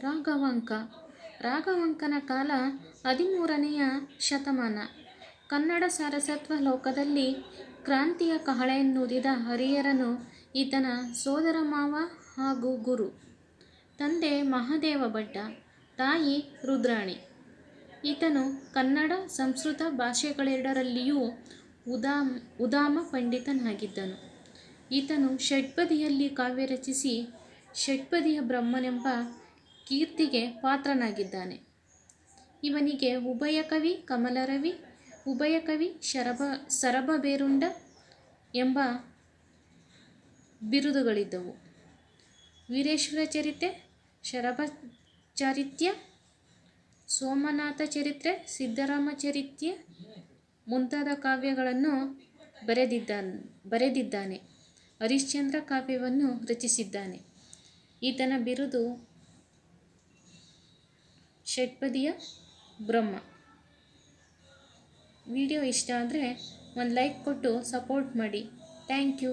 ರಾಘವಾಂಕ ರಾಘವಂಕನ ಕಾಲ ಹದಿಮೂರನೆಯ ಶತಮಾನ ಕನ್ನಡ ಸಾರಸತ್ವ ಲೋಕದಲ್ಲಿ ಕ್ರಾಂತಿಯ ಕಹಳೆಯನ್ನೂದಿದ ಹರಿಯರನು ಈತನ ಸೋದರ ಮಾವ ಹಾಗೂ ಗುರು. ತಂದೆ ಮಹಾದೇವ ಭಟ್ಟ, ತಾಯಿ ರುದ್ರಾಣಿ. ಈತನು ಕನ್ನಡ, ಸಂಸ್ಕೃತ ಭಾಷೆಗಳೆರಡರಲ್ಲಿಯೂ ಉದಾಮ ಪಂಡಿತನಾಗಿದ್ದನು. ಈತನು ಷಟ್ಪದಿಯಲ್ಲಿ ಕಾವ್ಯ ರಚಿಸಿ ಷಟ್ಪದಿಯ ಬ್ರಹ್ಮನೆಂಬ ಕೀರ್ತಿಗೆ ಪಾತ್ರನಾಗಿದ್ದಾನೆ. ಇವನಿಗೆ ಉಭಯ ಕವಿ ಕಮಲರವಿ, ಉಭಯ ಕವಿ ಶರಭ ಸರಭ ಸರಬವೇರುಂಡ ಎಂಬ ಬಿರುದುಗಳಿದ್ದವು. ವೀರೇಶ್ವರ ಚರಿತ್ರೆ ಶರಭ ಚಾರಿತ್ಯ ಸೋಮನಾಥ ಚರಿತ್ರೆ ಸಿದ್ದರಾಮ ಚರಿತ್ರೆ ಮುಂತಾದ ಕಾವ್ಯಗಳನ್ನು ಬರೆದಿದ್ದಾನೆ. ಹರಿಶ್ಚಂದ್ರ ಕಾವ್ಯವನ್ನು ರಚಿಸಿದ್ದಾನೆ. ಈತನ ಬಿರುದು ಷಟ್ಪದಿಯ ಬ್ರಹ್ಮ. ವಿಡಿಯೋ ಇಷ್ಟ ಆದರೆ ಒಂದು ಲೈಕ್ ಕೊಟ್ಟು ಸಪೋರ್ಟ್ ಮಾಡಿ ಥ್ಯಾಂಕ್ ಯು